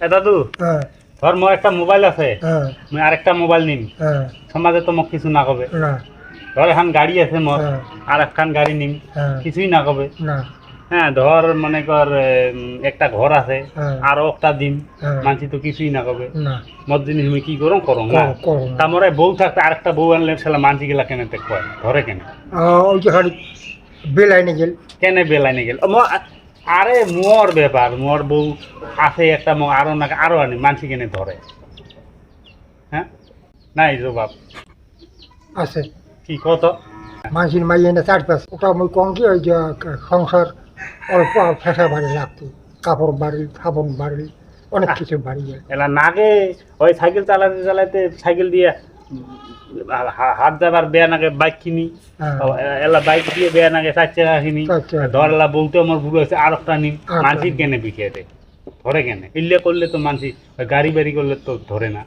দাদু হ্যাঁ। ধর মোর একটা মোবাইল আছে। হ্যাঁ। আরেকটা মোবাইল নিম। হ্যাঁ। সমাজে তো মোক কিছু না। কবে ধর এখন গাড়ি আছে মোর আর একখান গাড়ি নিম। কিছুই না। কবে হ্যাঁ ধর মনে কর একটা ঘর আছে। আরও একটা দিন মানছি তো কিছুই না। কবে মত জিনিস আমি কি করো করো না। তারপরে বউ থাকতে আরেকটা বউ আনলে সেটা মানছি গেলা কেন কয়? ধরে কেন? আহ, ওই যে খালি বেল আইনে গেল কেন বেলাইনে গেল আরে মোর ব্যাপার মোর বউ আছে একটা আরও না আরও আনি মানছি কেনে ধরে। হ্যাঁ? নাই জবাব আছে। কি কত? মানসির মাই এনে চার পাঁচ। ওটা মই কম কি ওই যে সংসার অল্প ফেসা বাড়ি লাগতো। কাপড় বাড়ি সাবন বাড়ি অনেক কিছু বাড়ি যায়। এলা নাগে ওই সাইকেল চালাতে চালাতে সাইকেল দিয়ে হাত যাবার বেয়া নাগে বাইক কিনি হ্যাঁ। এলা বাইক দিয়ে বেয়া নাগে চার চাকা কিনি চার চাকা। ধর বলতে আমার ভুল আছে আর একটা নিন আরেকটা মানসির কেনে বিখে দে ধরে কেনে। ইল্লে করলে তো মানসি ওই গাড়ি বাড়ি করলে তো ধরে না।